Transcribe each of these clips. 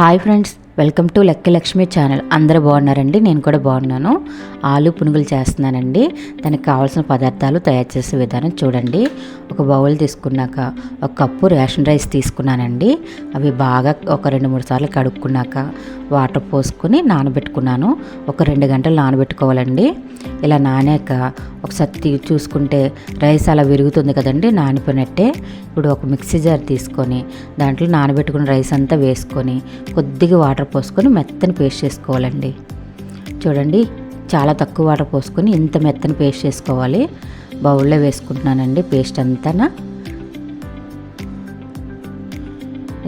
Hi friends welcome to Lakshmi channel. అందరూ బాగున్నారండి? నేను కూడా బాగున్నాను. ఆలు పునుగులు చేస్తున్నానండి. దానికి కావాల్సిన పదార్థాలు తయారు చేసే విధానం చూడండి. ఒక బౌల్ తీసుకున్నాక ఒక కప్పు రేషన్ రైస్ తీసుకున్నానండి. అవి బాగా ఒక రెండు మూడు సార్లు కడుక్కున్నాక వాటర్ పోసుకొని నానబెట్టుకున్నాను. ఒక రెండు గంటలు నానబెట్టుకోవాలండి. ఇలా నానాక ఒకసారి తీ- చూసుకుంటే రైస్ అలా విరుగుతుంది కదండి నానిపోయినట్టే. ఇప్పుడు ఒక మిక్సీ జార్ తీసుకొని దాంట్లో నానబెట్టుకున్న రైస్ అంతా వేసుకొని కొద్దిగా వాటర్ పోసుకొని మెత్తని పేస్ట్ చేసుకోవాలండి. చూడండి చాలా తక్కువ వాటర్ పోసుకొని ఇంత మెత్తని పేస్ట్ చేసుకోవాలి. బౌల్లో వేసుకుంటున్నానండి పేస్ట్ అంతా.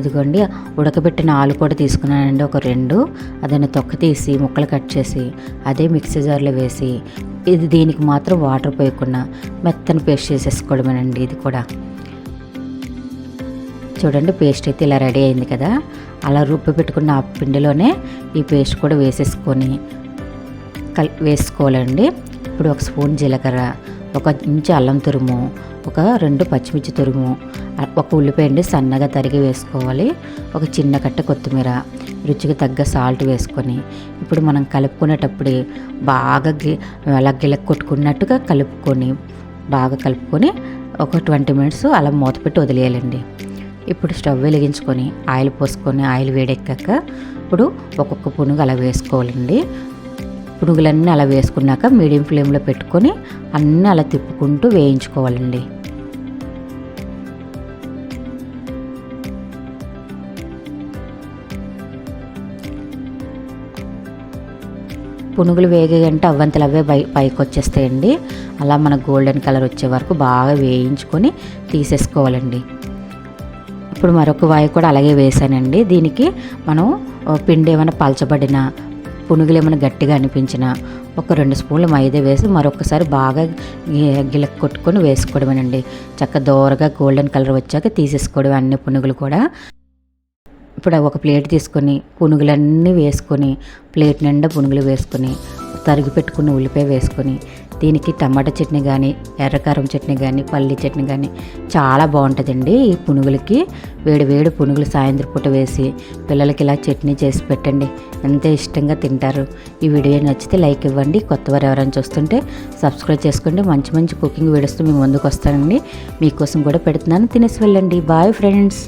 ఇదిగోండి ఉడకబెట్టిన ఆలు కూడా తీసుకున్నానండి ఒక రెండు. అదని తొక్క తీసి ముక్కలు కట్ చేసి అదే మిక్సీ జార్లో వేసి ఇది దీనికి మాత్రం వాటర్ పోయకుండా మెత్తని పేస్ట్ చేసేసుకోవడమేనండి ఇది కూడా. చూడండి పేస్ట్ అయితే ఇలా రెడీ అయింది కదా. అలా రుబ్బి పెట్టుకున్న ఆ పిండిలోనే ఈ పేస్ట్ కూడా వేసేసుకొని కల్ వేసుకోవాలండి. ఇప్పుడు ఒక స్పూన్ జీలకర్ర ఒక ఇంచు అల్లం తురుము ఒక రెండు పచ్చిమిర్చి తురుము ఒక ఉల్లిపాయ అండి సన్నగా తరిగి వేసుకోవాలి. ఒక చిన్న కట్ట కొత్తిమీర రుచికి తగ్గ సాల్ట్ వేసుకొని ఇప్పుడు మనం కలుపుకునేటప్పుడు బాగా గి అలా గిలక్ కొట్టుకున్నట్టుగా కలుపుకొని బాగా కలుపుకొని ఒక ట్వంటీ మినిట్స్ అలా మూత పెట్టి వదిలేయాలండి. ఇప్పుడు స్టవ్ వెలిగించుకొని ఆయిల్ పోసుకొని ఆయిల్ వేడెక్కాక ఇప్పుడు ఒక్కొక్క పునుగు అలా వేసుకోవాలండి. పునుగులన్నీ అలా వేసుకున్నాక మీడియం ఫ్లేమ్లో పెట్టుకొని అన్నీ అలా తిప్పుకుంటూ వేయించుకోవాలండి. పునుగులు వేగంటే అవ్వంతలు అవే పై పైకి వచ్చేస్తాయండి అలా మన గోల్డెన్ కలర్ వచ్చే వరకు బాగా వేయించుకొని తీసేసుకోవాలండి. ఇప్పుడు మరొక వాయి కూడా అలాగే వేసానండి. దీనికి మనం పిండి ఏమైనా పలచబడిన పునుగులు ఏమైనా గట్టిగా అనిపించిన ఒక రెండు స్పూన్లు మైదా వేసి మరొకసారి బాగా గి- గిలక్ కొట్టుకొని వేసుకోవడమేనండి. చక్క దోరగా గోల్డెన్ కలర్ వచ్చాక తీసేసుకోవడం అన్ని పునుగులు కూడా. ఇప్పుడు ఒక ప్లేట్ తీసుకొని పునుగులన్నీ వేసుకొని ప్లేట్ నిండా పునుగులు వేసుకొని తరిగి పెట్టుకున్న ఉల్లిపాయ వేసుకొని దీనికి టమాటా చట్నీ కానీ ఎర్రకారం చట్నీ కానీ పల్లి చట్నీ కానీ చాలా బాగుంటుందండి ఈ పునుగులకి. వేడి వేడి పునుగులు సాయంత్రం పూట వేసి పిల్లలకి ఇలా చట్నీ చేసి పెట్టండి. ఎంత ఇష్టంగా తింటారు. ఈ వీడియో నచ్చితే లైక్ ఇవ్వండి. కొత్త వారు ఎవరైనా చూస్తుంటే సబ్స్క్రైబ్ చేసుకోండి. మంచి మంచి కుకింగ్ వీడియోస్తో మీ ముందుకు వస్తానండి. మీకోసం కూడా పెడుతున్నాను. తినేసి వెళ్ళండి. Bye friends.